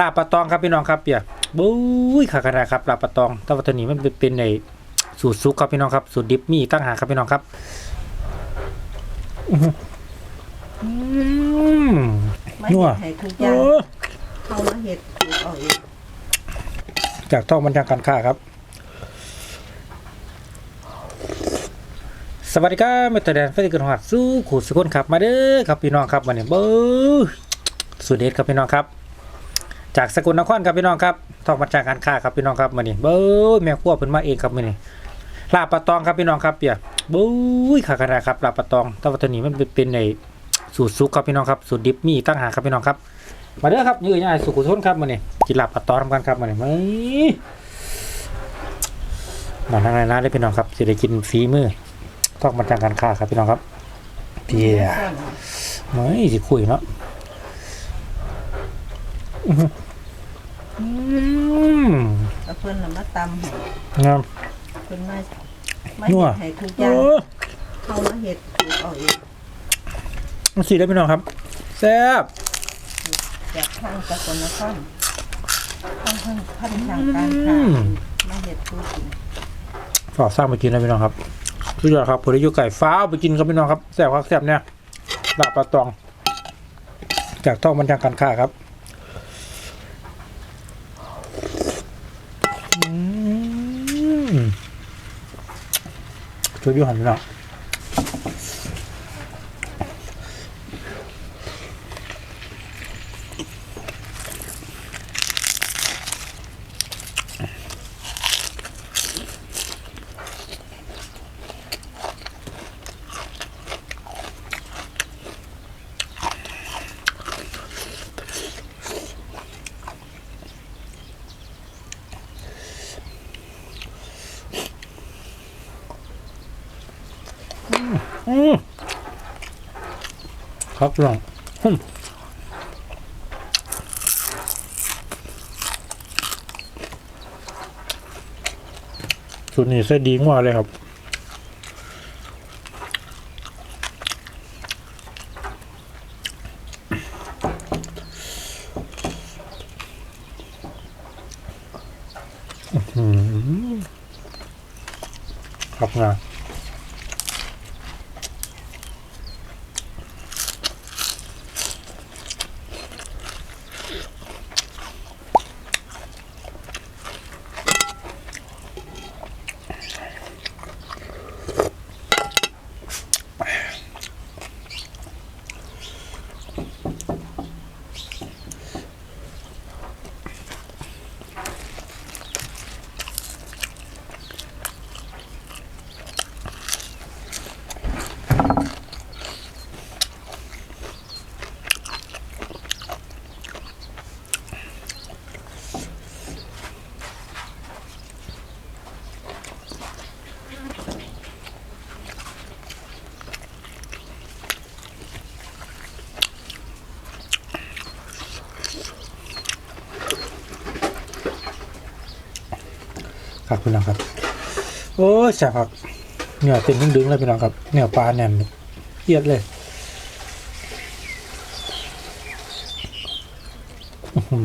ลาบปลาตองครับพี่น้องครับเปียบุ้ยขาขนาดครับลาบปลาตองแต่ว่าตัวนี้มันเป็นเป็นในสูตรซุกครับพี่น้องครับ สูตรดิบมีอีกตั้งหากครับพี่น้องครับอื้อหืออืมมานัวเห็ดให้ทุกอโอ้ย่างเข้ามาเห็ดถูกเอาเองจากท่องบัญชาการค้าครับ สวัสดีครับเมตรแดนเฟซกินหัดสู้ขู่สุกคนครับมาเด้อครับพี่น้องครับวันนี้เบ้อสุดเด็ดครับพี่น้องครับ จากสกลนครครับพี่น้องครับทองบัญชาการค้าครับพี่น้องครับวันนี้เบ้อแม่ครัวเพิ่นมาเองครับมื้อนี้ลาบปลาตองครับพี่น้องครับเปียบุ้ยขาขนาดครับลาบปลาตองแต่ว่าตัวนี้มันเป็นในสูตรซุกครับพี่น้องครับสูตรดิบมีตั้งหาครับพี่น้องครับ มาเด้อครับยืนยังไงสุขุชนครับมื้อนี้กินลาปลาตองทำกันครับมื้อนี้มื้อมานั่งในร้านได้พี่น้องครับสิได้กินฝีมือทองบัญชาการค้าครับพี่น้องครับเปียไม่สิคุยเนาะ อื้อหืออืมเอาเพิ่นน่ะมาตำให้งาม เพิ่นมามานัวเห็ดให้ทุกอโอ้ย่างเข้ามาเห็ดถูกเอาเองมันสีได้พี่น้องครับ แซ่บจากทางสกลนครทางพันพันทางการค้ามาเห็ดทุกกินฝากสร้างไปกินนะพี่น้องครับสุดยอดครับผลยุไก่ฟ้าวไปกินครับพี่น้องครับแซ่บครับแซ่บเนี่ยลาบปลาตอง จากท่องบัญชาการค้าครับ ช่วยอยู อืมครับลองอืมสูตรนี้ใส่ดีมาเลยครับ พี่น้องครับ โอ้ยแสบครับเหนี่ยวเต็มดึงเลยพี่น้องครับเหนี่ยวปลาแน่นเอียดเลยอื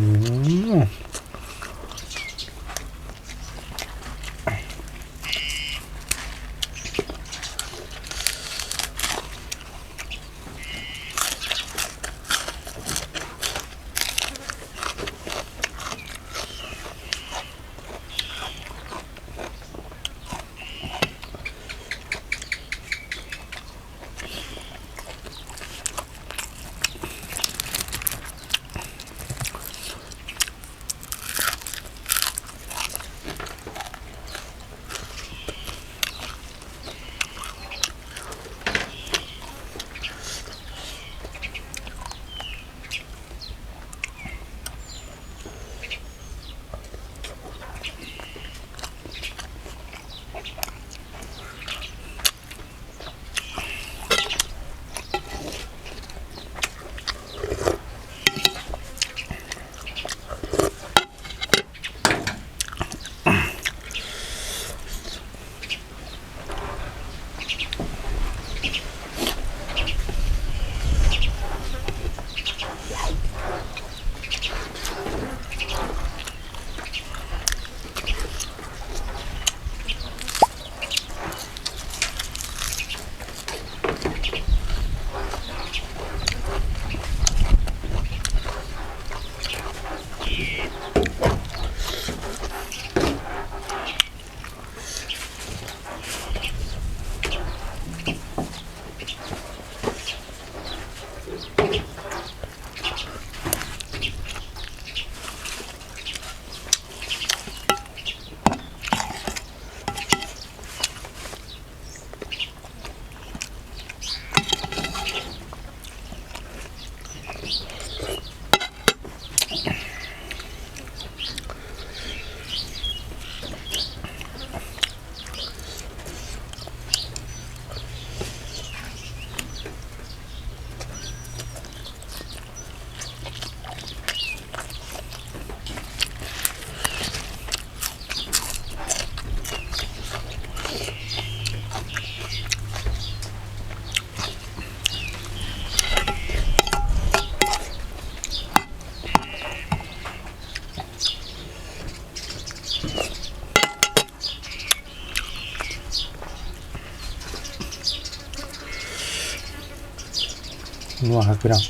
นัวครับพี่น้อง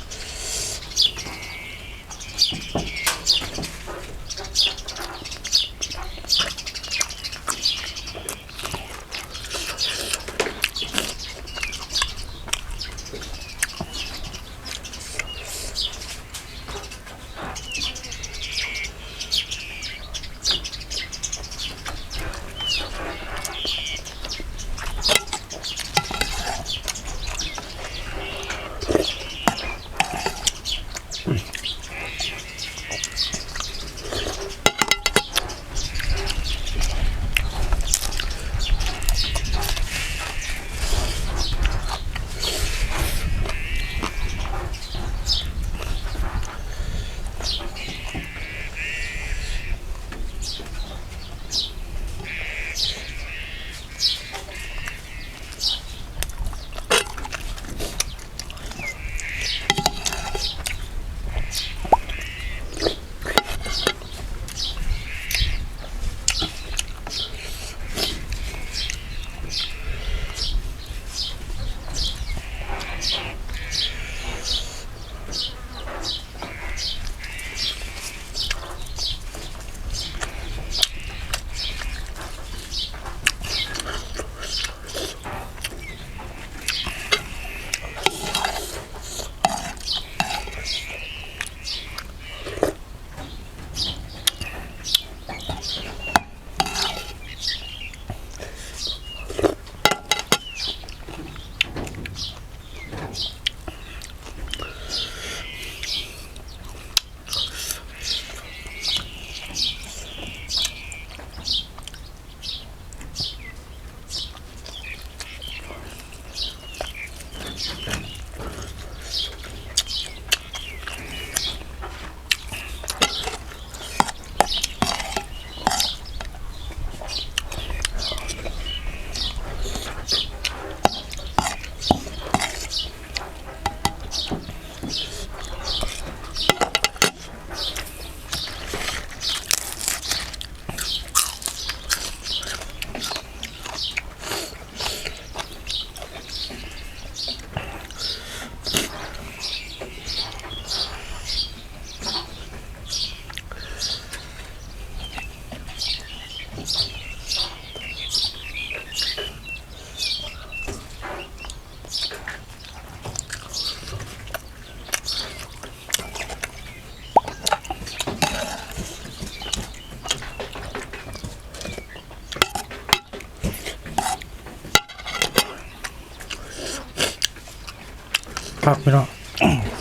พี่น้อง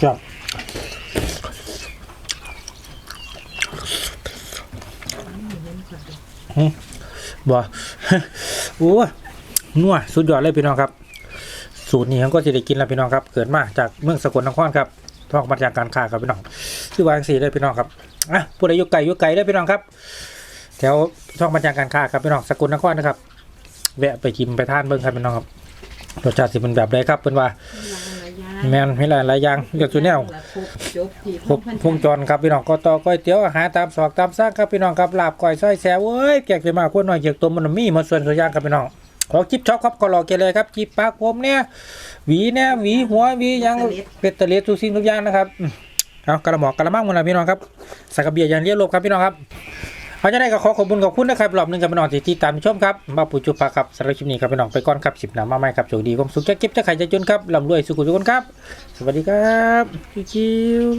ครับหึบ่โอ้นัวสุดยอดเลยพี่น้องครับ สูตรนี้ผมก็จะได้กินแล้วพี่น้องครับ เกิดมาจากเมืองสกลนครครับท้องมาจากการค้าครับพี่น้องชื่อวาจังสีเลยพี่น้องครับอะผู้ใดอยู่ไกลอยู่ไกลได้อพี่น้องครับแถวท้องมาจากการค้าครับพี่น้องสกลนครนะครับ แวะไปกินไปทานเบิ่งครับพี่น้องครับรสชาติสิเป็นแบบใดครับเป็นว่า แมนมีหลายหลายอย่างเลือกตัวแนวจบที่ครบวงจรครับพี่น้องก็ต่อก้อยเตี๋ยวอาหารตามสอกตามซ่างครับพี่น้องครับลาบก้อยซอยแซวเว้ยแจกไปมากคนหน่อยเกียกตัวมันมีหมาส่วนตัวอย่างครับพี่น้องขอจิบช็อปครับก็รอเกเลยครับจิบปากผมเนี่ยหวีเนี่ยหวีหัวหวีหยังเป็ดตะเลียดทุกสิ่งทุกอย่างนะครับอืมเอากระหมอกกระมังหมันละพี่น้องครับสักกระเบียร์ยันเลี้ยลบครับพี่น้องครับ เอาจะได้ก็ขอขอบคุณขอบคุณนะครับรอบหนึ่งกับพี่น้องที่ติดตามชมครับมาปูจุปาครับสำหรับคลิปนี้ครับพี่น้องไปก่อนครับสิบหนามาใหม่ครับโชคดีความสุขจะเก็บจะไข่จะจนครับลำรวยสุขุทุกคนครับ สวัสดีครับคิว